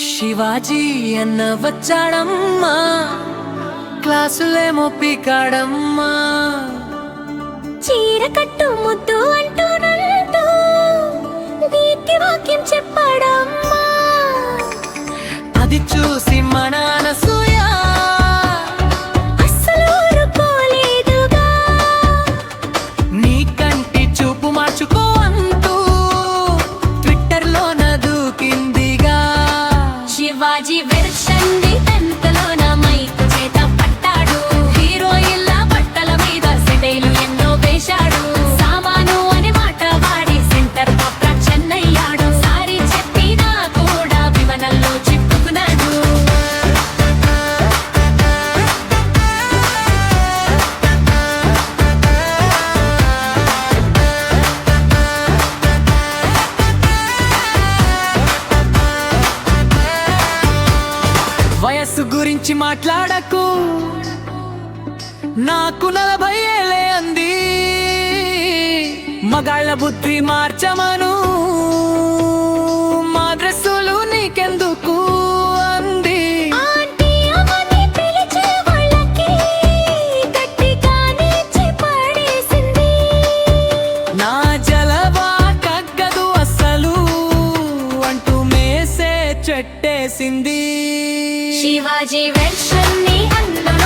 శివాజీ అన్న వచ్చాడమ్మా. క్లాసులేమో పీకాడమ్మా. my G rated వయస్సు గురించి మాట్లాడకు. నాకు నలభై ఏళ్ళే అంది. మగాళ్ళ బుద్ధి మార్చమను. మా డ్రెస్సులు నీకెందుకు అంది. నా జలవా కగ్గదు అసలు. అంటూ మేసే చెట్టే చేసింది. శివాజీ వెన్షన్ని అన్నం